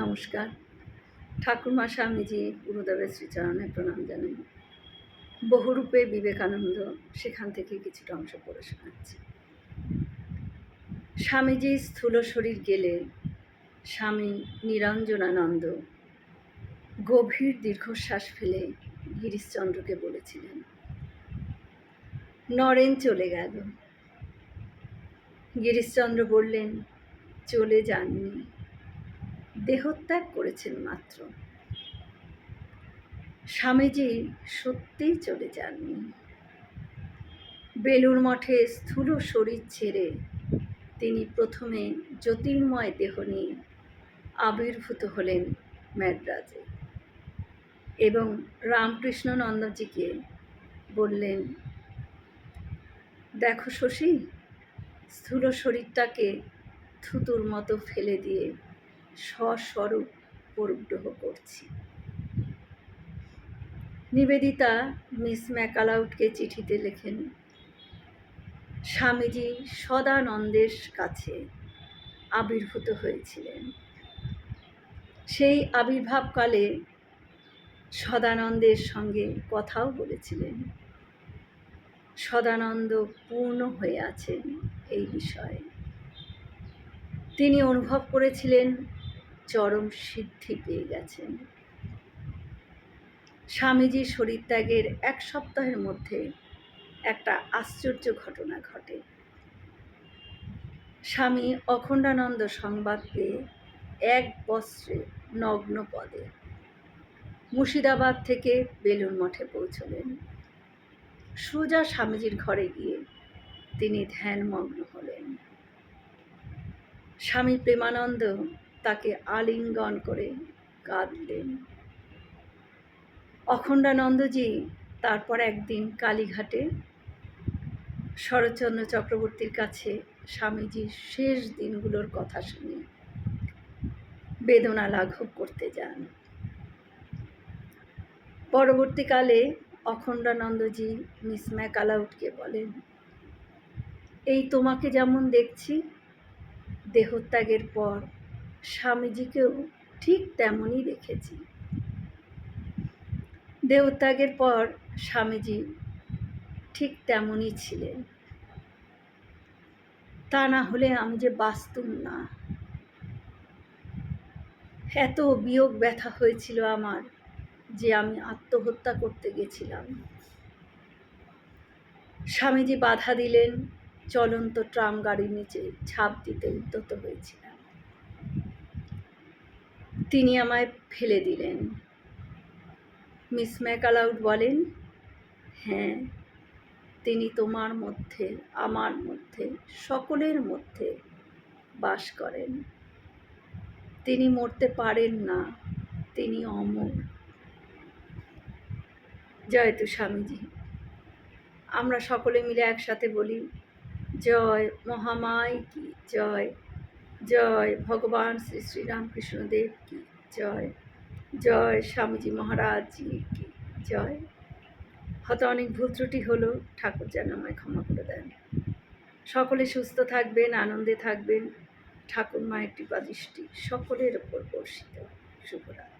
নমস্কার। ঠাকুরমা স্বামীজি গুরুদেবের শ্রীচরণে প্রণাম জানাই। বহুরূপে বিবেকানন্দ সেখান থেকে কিছুটা অংশ পড়ে শোনাচ্ছি। স্বামীজি স্থূল শরীর গেলে স্বামী নিরঞ্জনানন্দ গভীর দীর্ঘশ্বাস ফেলে গিরিশচন্দ্রকে বলেছিলেন, নরেন চলে গেল। গিরিশচন্দ্র বললেন, চলে যাননি। দেহত্যাগ করেছেন মাত্র। স্বামীজি সত্যিই চলে যাননি। বেলুর মঠে স্থূল শরীর ছেড়ে তিনি প্রথমে জ্যোতির্ময় দেহ নিয়ে আবির্ভূত হলেন ম্যাড্রাজে এবং রামকৃষ্ণ নন্দজিকে বললেন, দেখো শশী, স্থূল শরীরটাকে থুতুর মতো ফেলে দিয়ে স্বস্বরূপ পরিগ্রহ করছি। নিবেদিতা মিস ম্যাকালাউটকে চিঠিতে লেখেন, স্বামীজি সদানন্দের কাছে আবির্ভূত হয়েছিলেন। সেই আবির্ভাবকালে সদানন্দের সঙ্গে কথাও বলেছিলেন। সদানন্দ পূর্ণ হয়ে আছেন এই বিষয়ে। তিনি অনুভব করেছিলেন চরম সিদ্ধি পেয়ে গেছেন। স্বামীজির শরীরত্যাগের এক সপ্তাহের মধ্যে একটা আশ্চর্য ঘটনা ঘটে। স্বামী অখণ্ডানন্দ সংবাদ পেয়ে এক বস্ত্রে নগ্ন পদে মুর্শিদাবাদ থেকে বেলুন মঠে পৌঁছলেন। সোজা স্বামীজির ঘরে গিয়ে তিনি ধ্যানমগ্ন হলেন। স্বামী প্রেমানন্দ তাকে আলিঙ্গন করে কাঁদলেন। অখণ্ডানন্দজি তারপর একদিন কালীঘাটে শরৎচন্দ্র চক্রবর্তীর কাছে স্বামীজির শেষ দিনগুলোর কথা শুনে বেদনা লাঘব করতে যান। পরবর্তীকালে অখণ্ডানন্দজি মিস ম্যাকালাউটকে বলেন, এই তোমাকে যেমন দেখছি, দেহত্যাগের পর স্বামীজিকেও ঠিক তেমনই দেখেছি। দেহত্যাগের পর স্বামীজি ঠিক তেমনই ছিলেন। তা না হলে আমি যে বাস্তুম না। এত বিয়োগ ব্যথা হয়েছিল আমার যে আমি আত্মহত্যা করতে গেছিলাম। স্বামীজি বাধা দিলেন, চলন্ত ট্রাম গাড়ির নিচে ঝাঁপ দিতে উদ্যত হয়েছিলাম তিনি আমায় ফেলে দিলেন। মিস ম্যাকালাউড বলেন হ্যাঁ তিনি তোমার মধ্যে, আমার মধ্যে, সকলের মধ্যে বাস করেন। তিনি মরতে পারেন না, তিনি অমর। জয় তু স্বামীজি। আমরা সকলে মিলে একসাথে বলি, জয় মহামায় কি জয় জয়, ভগবান শ্রী শ্রীরামকৃষ্ণদেব কি জয়? জয় স্বামীজি মহারাজজি কি জয়? হয়তো অনেক ভুল ত্রুটি হলো, ঠাকুর যেন আমায় ক্ষমা করে দেন। সকলে সুস্থ থাকবেন, আনন্দে থাকবেন, ঠাকুর মায়ের কৃপা দৃষ্টি সকলের ওপর বর্ষিত। শুভরাত্রি।